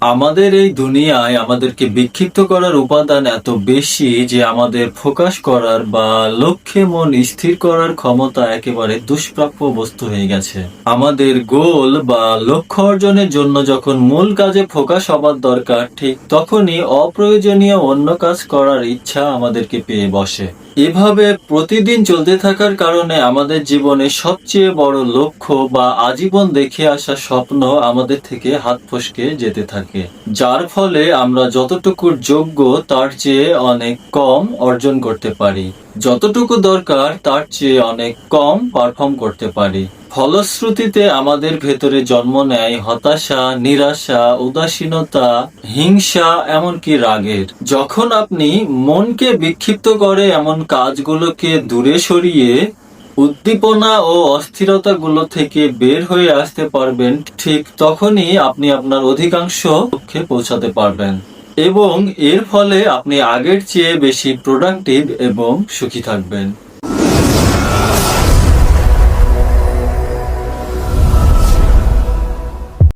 আমাদের এই দুনিয়ায় আমাদেরকে বিক্ষিপ্ত করার উপাদান এত বেশি যে আমাদের ফোকাস করার বা লক্ষ্যে মন স্থির করার ক্ষমতা একেবারে দুষ্প্রাপ্য বস্তু হয়ে গেছে। আমাদের গোল বা লক্ষ্য অর্জনের জন্য যখন মূল কাজে ফোকাস হবার দরকার, ঠিক তখনই অপ্রয়োজনীয় অন্য কাজ করার ইচ্ছা আমাদেরকে পেয়ে বসে। এভাবে প্রতিদিন চলতে থাকার কারণে আমাদের জীবনে সবচেয়ে বড় লক্ষ্য বা আজীবন দেখে আসা স্বপ্ন আমাদের থেকে হাত ফসকে যেতে থাকে। যার ফলে আমরা যতটুকু যোগ্য, তার চেয়ে অনেক কম অর্জন করতে পারি। যতটুকু দরকার, তার চেয়ে অনেক কম পারফর্ম করতে পারি। ফলশ্রুতিতে আমাদের ভেতরে জন্ম নেয় হতাশা, নিরাশা, উদাসীনতা, হিংসা, এমনকি রাগের। যখন আপনি মনকে বিক্ষিপ্ত করে এমন কাজগুলোকে দূরে সরিয়ে উদ্দীপনা ও অস্থিরতা গুলো থেকে বের হয়ে আসতে পারবেন, ঠিক তখনই আপনি আপনার অধিকাংশ লক্ষ্যে পৌঁছাতে পারবেন। এবং এর ফলে আপনি আগের চেয়ে বেশি প্রোডাক্টিভ এবং সুখী থাকবেন।